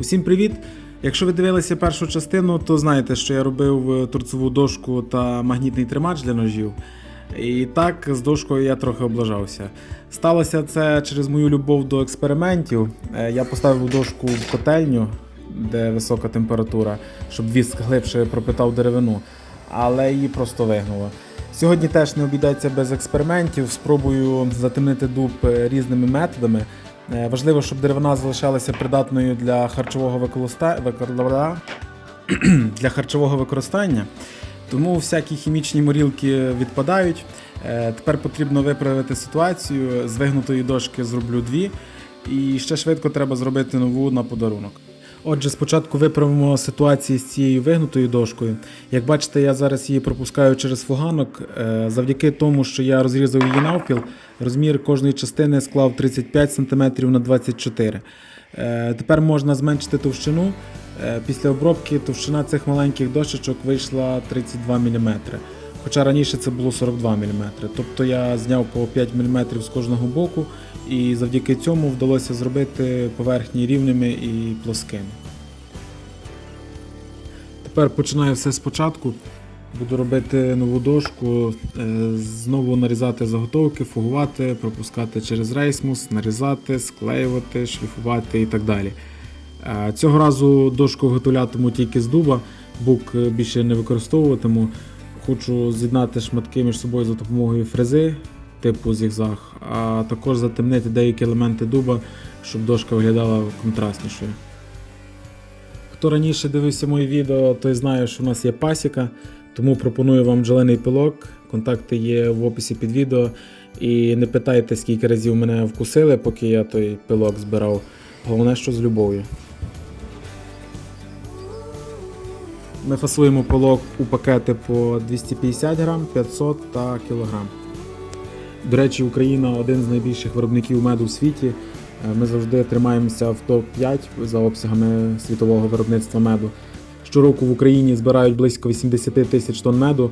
Усім привіт! Якщо ви дивилися першу частину, то знаєте, що я робив е, торцеву дошку та магнітний тримач для ножів. І так з дошкою я трохи облажався. Сталося це через мою любов до експериментів. Е, Я поставив дошку в котельню, де висока температура, щоб віск глибше пропитав деревину, але її просто вигнуло. Сьогодні теж не обійдеться без експериментів. Спробую затемнити дуб е, різними методами. Е, Важливо, щоб деревина залишалася придатною для харчового використання. для харчового використання. Тому всякі хімічні морілки відпадають. Е, Тепер потрібно виправити ситуацію. З вигнутої дошки зроблю дві. І ще швидко треба зробити нову на подарунок. Отже, спочатку виправимо ситуацію з цією вигнутою дошкою. Як бачите, я зараз її пропускаю через фуганок. Е, Завдяки тому, що я розрізав її навпіл, розмір кожної частини склав 35 см на 24 Е, Тепер можна зменшити товщину. Е, Після обробки товщина цих маленьких дощечок вийшла 32 мм. Хоча раніше це було 42 мм. Тобто я зняв по 5 мм з кожного боку, і завдяки цьому вдалося зробити поверхні рівними і плоскими. Тепер починаю все спочатку. Буду робити нову дошку, е, знову нарізати заготовки, фугувати, пропускати через рейсмус, нарізати, склеювати, шліфувати і так далі. Е, Цього разу дошку виготовлятиму тільки з дуба, бук е, більше не використовуватиму. Хочу з'єднати шматки між собою за допомогою фрези типу зігзаг, а також затемнити деякі елементи дуба, щоб дошка виглядала контрастнішою. Хто раніше дивився мої відео, той знає, що в нас є пасіка, тому пропоную вам бджолений пилок. Контакти є в описі під відео. І не питайте, скільки разів мене вкусили, поки я той пилок збирав. Головне, що з любов'ю. Ми фасуємо пилок у пакети по 250 грам, 500 та кілограм. До речі, Україна один з найбільших виробників меду в світі. Е, Ми завжди тримаємося в топ-5 за обсягами світового виробництва меду. Щороку в Україні збирають близько 80 тисяч тонн меду.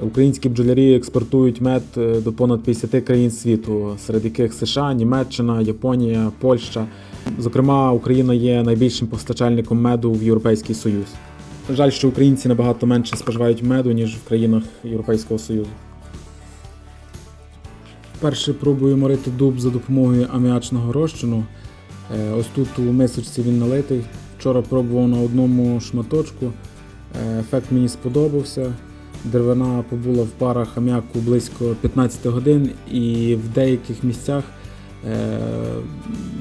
Українські бджолярі експортують мед е, до понад 50 країн світу, серед яких США, Німеччина, Японія, Польща. Зокрема, Україна є найбільшим постачальником меду в Європейський Союз. Жаль, що українці набагато менше споживають меду, ніж в країнах Європейського Союзу. Перше пробую морити дуб за допомогою аміачного розчину. Е, Ось тут у мисочці він налитий. Вчора пробував на одному шматочку. Е, Ефект мені сподобався. Деревина побула в парах аміаку близько 15 годин, і в деяких місцях е,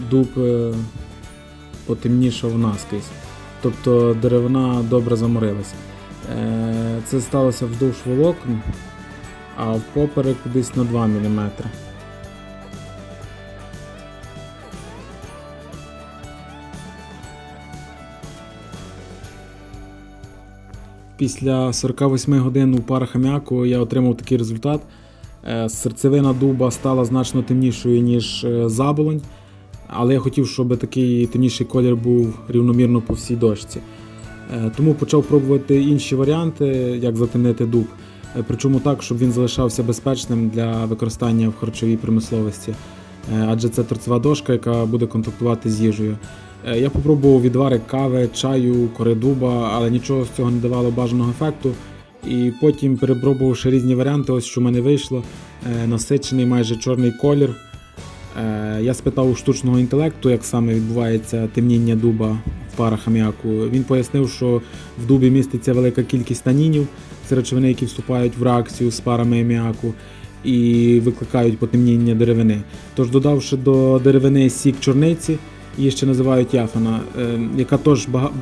дуб потемнішав наскрізь. Тобто деревина добре заморилась. Е, Це сталося вздовж волокон, а впоперек десь на 2 мм. Після 48 годин у парах аміаку я отримав такий результат. Е, Серцевина дуба стала значно темнішою, ніж е, заболонь, але я хотів, щоб такий темніший колір був рівномірно по всій дошці. Е, Тому почав пробувати інші варіанти, як затемнити дуб. Е, Причому так, щоб він залишався безпечним для використання в харчовій промисловості. Е, Адже це торцева дошка, яка буде контактувати з їжею. Я попробував відвари кави, чаю, кори дуба, але нічого з цього не давало бажаного ефекту. І потім, перепробувавши різні варіанти, ось що в мене вийшло. Насичений майже чорний колір. Е, Я спитав у штучного інтелекту, як саме відбувається темніння дуба в парах аміаку. Він пояснив, що в дубі міститься велика кількість танінів, це речовини, які вступають в реакцію з парами аміаку і викликають потемніння деревини. Тож, додавши до деревини сік чорниці, її ще називають яфана, е, яка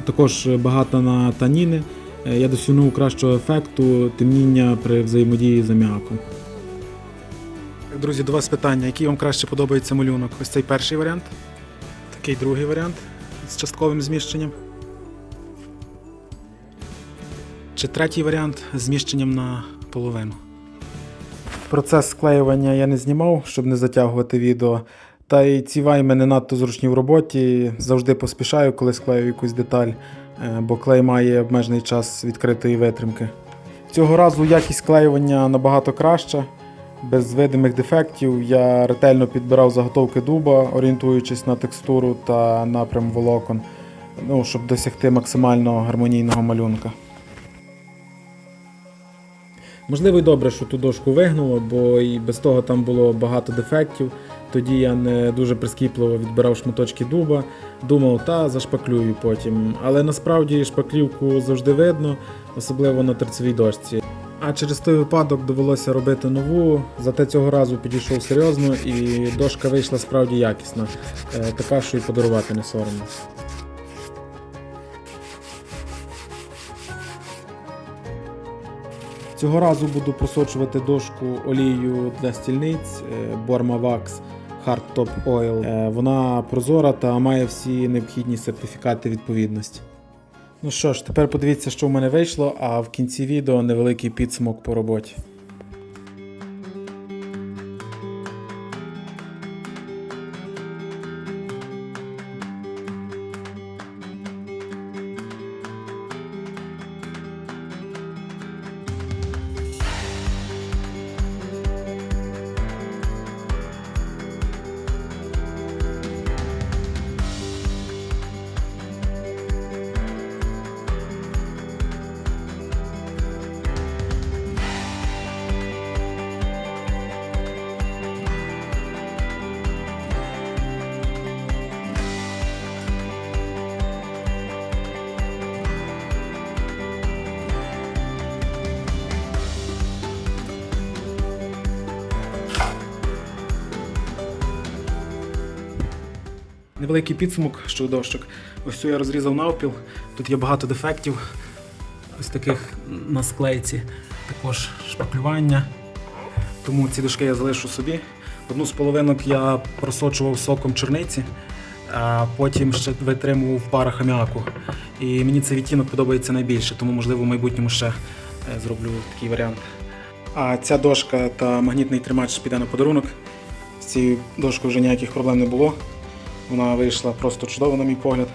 також багата на таніни, е, я досягнув кращого ефекту темніння при взаємодії з аміаком. Друзі, до вас питання, який вам краще подобається малюнок? Ось цей перший варіант, такий другий варіант з частковим зміщенням. Чи третій варіант з зміщенням на половину. Процес склеювання я не знімав, щоб не затягувати відео. Та й ці вайми не надто зручні в роботі. Завжди поспішаю, коли склею якусь деталь, е, бо клей має обмежений час відкритої витримки. Цього разу якість склеювання набагато краща. Без видимих дефектів я ретельно підбирав заготовки дуба, орієнтуючись на текстуру та напрям волокон. ну, щоб досягти максимально гармонійного малюнка. Можливо, і добре, що ту дошку вигнуло, бо і без того там було багато дефектів. Тоді я не дуже прискіпливо відбирав шматочки дуба, думав, та зашпаклюю потім. Але насправді шпаклівку завжди видно, особливо на терцевій дошці. А через той випадок довелося робити нову. Зате цього разу підійшов серйозно, і дошка вийшла справді якісна, Е, така, що і подарувати не соромно. Цього разу буду просочувати дошку олією для стільниць е, Borma Wax Hard Top Oil. Е, Вона прозора та має всі необхідні сертифікати відповідності. Ну що ж, тепер подивіться, що в мене вийшло, а в кінці відео невеликий підсумок по роботі. Невеликий підсумок щодо дощок. Ось цю я розрізав навпіл. Тут є багато дефектів. Ось таких на склейці. Також шпаклювання. Тому ці дошки я залишу собі. Одну з половинок я просочував соком чорниці, а потім ще витримував в парах. І мені цей відтінок подобається найбільше, тому можливо в майбутньому ще е, зроблю такий варіант. А ця дошка та магнітний тримач піде на подарунок. З цією дошкою вже ніяких проблем не було. Вона вийшла просто чудово, на мій погляд.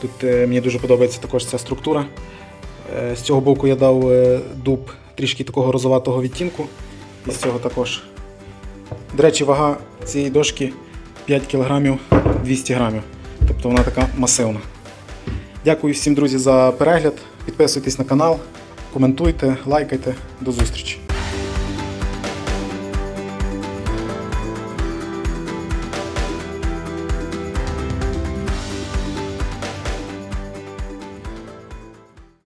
Тут е, мені дуже подобається також ця структура. Е, з цього боку я дав е, дуб трішки такого розоватого відтінку. І з цього також. До речі, вага цієї дошки 5 кг 200 грамів. Тобто вона така масивна. Дякую всім, друзі, за перегляд. Підписуйтесь на канал, коментуйте, лайкайте. До зустрічі!